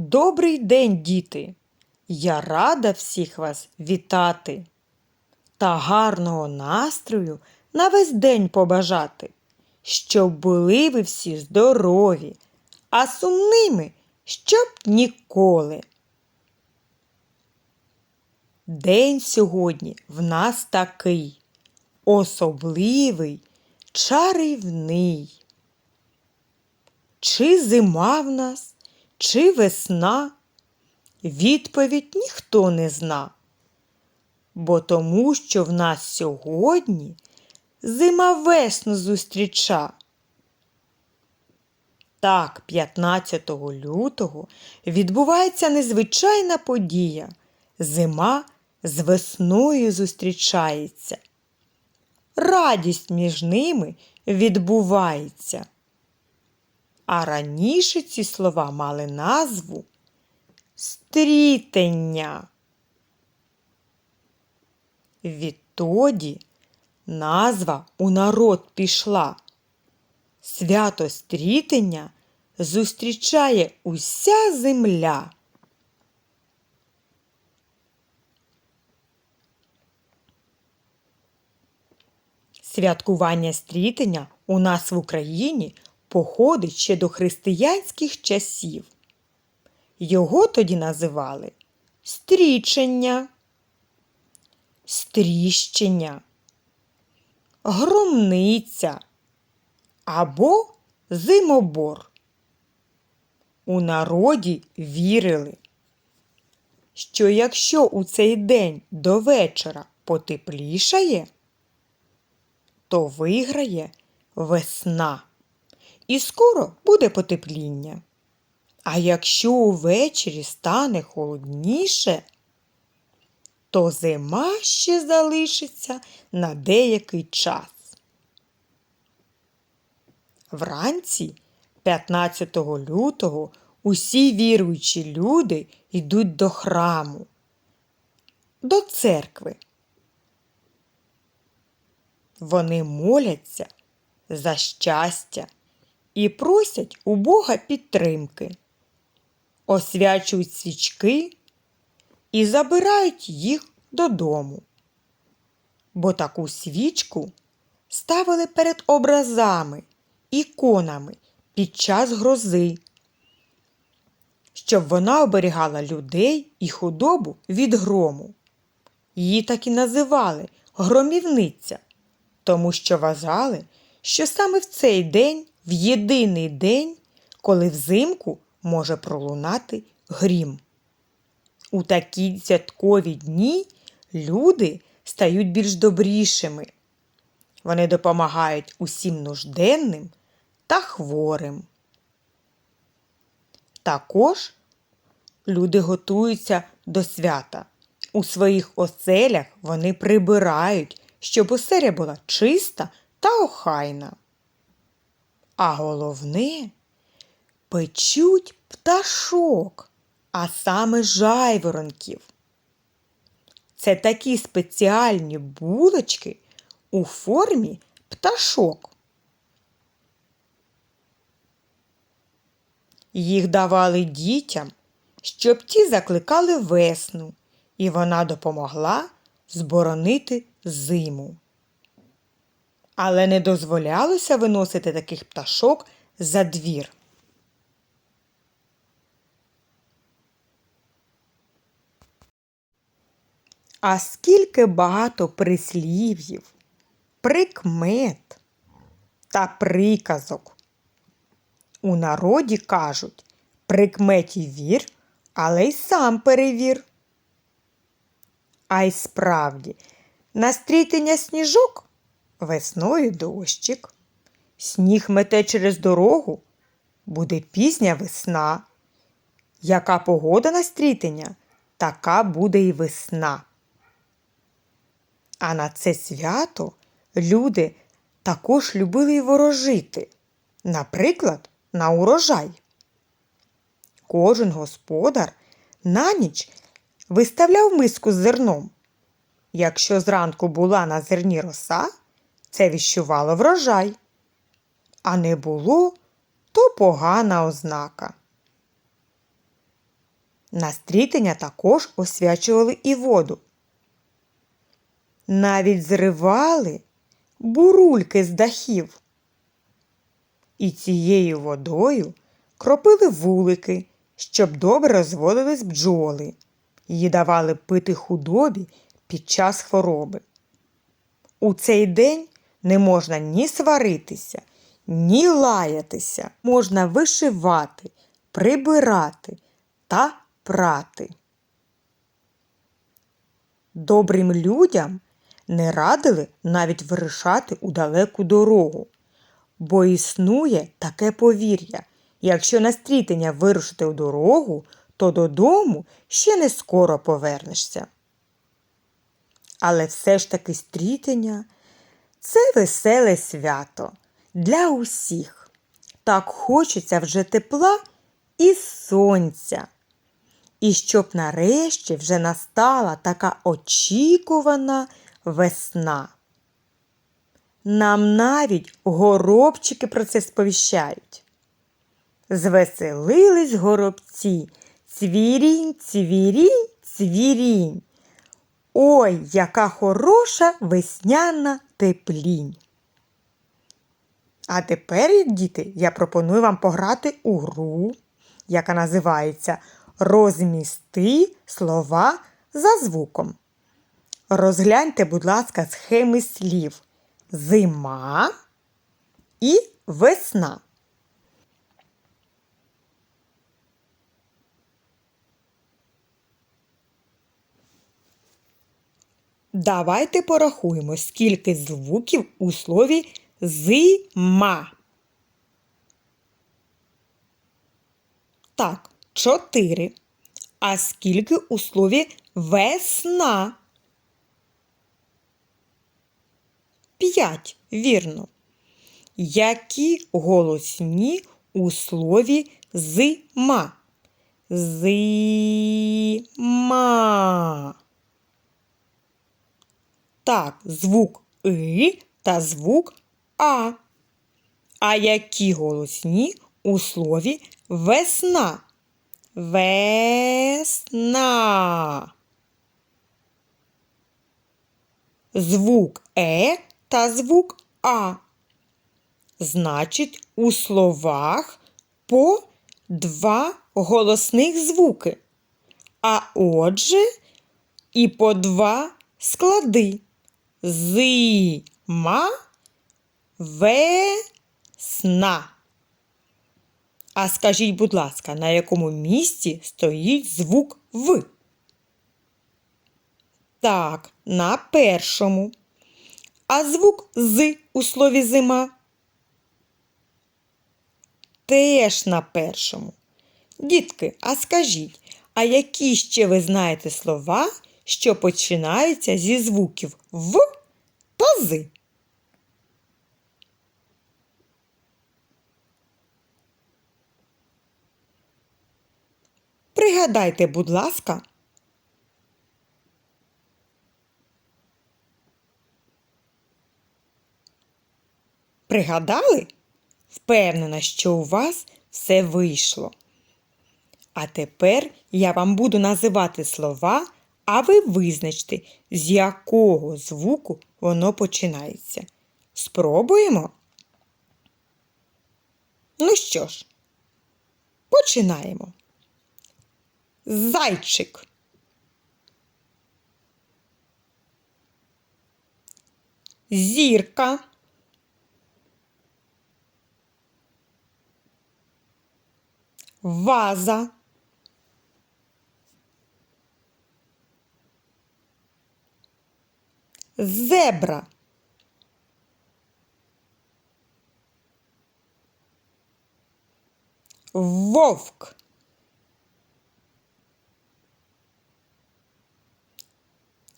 Добрий день, діти! Я рада всіх вас вітати та гарного настрою на весь день побажати, щоб були ви всі здорові, а сумними щоб ніколи. День сьогодні в нас такий особливий, чарівний. Чи зима в нас, чи весна? Відповідь ніхто не зна. Бо тому, що в нас сьогодні зима весну зустріча. Так, 15 лютого відбувається незвичайна подія. Зима з весною зустрічається. Радість між ними відбувається. А раніше ці слова мали назву стрітення. Відтоді назва у народ пішла. Свято стрітення зустрічає уся земля. Святкування стрітення у нас в Україні походить ще до християнських часів. Його тоді називали стрічення, стріщення, громниця або зимобор. У народі вірили, що якщо у цей день до вечора потеплішає, то виграє весна. І скоро буде потепління. А якщо увечері стане холодніше, то зима ще залишиться на деякий час. Вранці 15 лютого усі віруючі люди йдуть до храму, до церкви. Вони моляться за щастя і просять у Бога підтримки, освячують свічки і забирають їх додому. Бо таку свічку ставили перед образами, іконами під час грози, щоб вона оберігала людей і худобу від грому. Її так і називали громівниця, тому що вважали, що саме в цей день, в єдиний день, коли взимку може пролунати грім. У такі святкові дні люди стають більш добрішими. Вони допомагають усім нужденним та хворим. Також люди готуються до свята. У своїх оселях вони прибирають, щоб оселя була чиста та охайна. А головне печуть пташок, а саме жайворонків. Це такі спеціальні булочки у формі пташок. Їх давали дітям, щоб ті закликали весну, і вона допомогла зборонити зиму. Але не дозволялося виносити таких пташок за двір. А скільки багато прислів'їв, прикмет та приказок. У народі кажуть прикметі вір, але й сам перевір. А й справді, на стрітення сніжок весною дощик, сніг мете через дорогу, буде пізня весна. Яка погода на стрітення, така буде й весна. А на це свято люди також любили й ворожити, наприклад, на урожай. Кожен господар на ніч виставляв миску з зерном. Якщо зранку була на зерні роса, це віщувало врожай, а не було то погана ознака. На стрітення також освячували і воду. Навіть зривали бурульки з дахів. І цією водою кропили вулики, щоб добре розводились бджоли. Її давали пити худобі під час хвороби. У цей день не можна ні сваритися, ні лаятися. Можна вишивати, прибирати та прати. Добрим людям не радили навіть вирішати у далеку дорогу, бо існує таке повір'я. Якщо на стрітення вирушити у дорогу, то додому ще не скоро повернешся. Але все ж таки стрітення це веселе свято для усіх. Так хочеться вже тепла і сонця. І щоб нарешті вже настала така очікувана весна. Нам навіть горобчики про це сповіщають. Звеселились горобці, цвірінь, цвірінь, цвірінь. Ой, яка хороша весняна теплінь. А тепер, діти, я пропоную вам пограти у гру, яка називається Розмісти слова за звуком. Розгляньте, будь ласка, схеми слів зима і весна. Давайте порахуємо, скільки звуків у слові зима. Так, чотири. А скільки у слові весна? П'ять, вірно. Які голосні у слові зима? Зима. Так, звук И та звук А. А які голосні у слові весна? Весна. Звук Е та звук А. Значить, у словах по два голосних звуки. А отже, і по два склади. Зима, весна. А скажіть, будь ласка, на якому місці стоїть звук В? Так, на першому. А звук з у слові зима? Теж на першому. Дітки, а скажіть, а які ще ви знаєте слова, що починаються зі звуків В та З? Пригадайте, будь ласка. Пригадали? Впевнена, що у вас все вийшло. А тепер я вам буду називати слова, а ви визначте, з якого звуку воно починається. Спробуємо? Ну що ж, починаємо. Зайчик. Зірка. Ваза. Зебра. Вовк.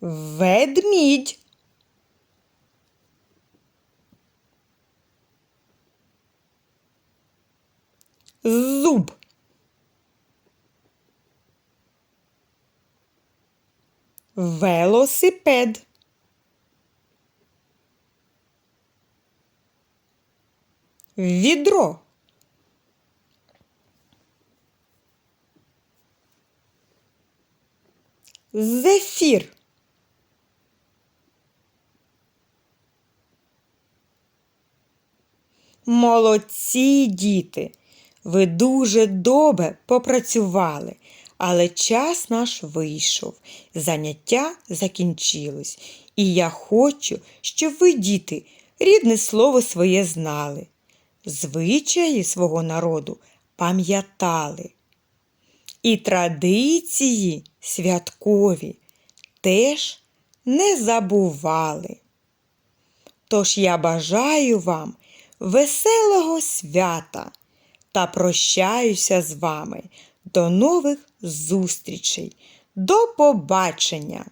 Ведмідь. Зуб. Велосипед. Відро. Зефір. Молодці, діти! Ви дуже добре попрацювали, але час наш вийшов, заняття закінчилось, і я хочу, щоб ви, діти, рідне слово своє знали, звичаї свого народу пам'ятали. І традиції святкові теж не забували. Тож я бажаю вам веселого свята та прощаюся з вами. До нових зустрічей. До побачення!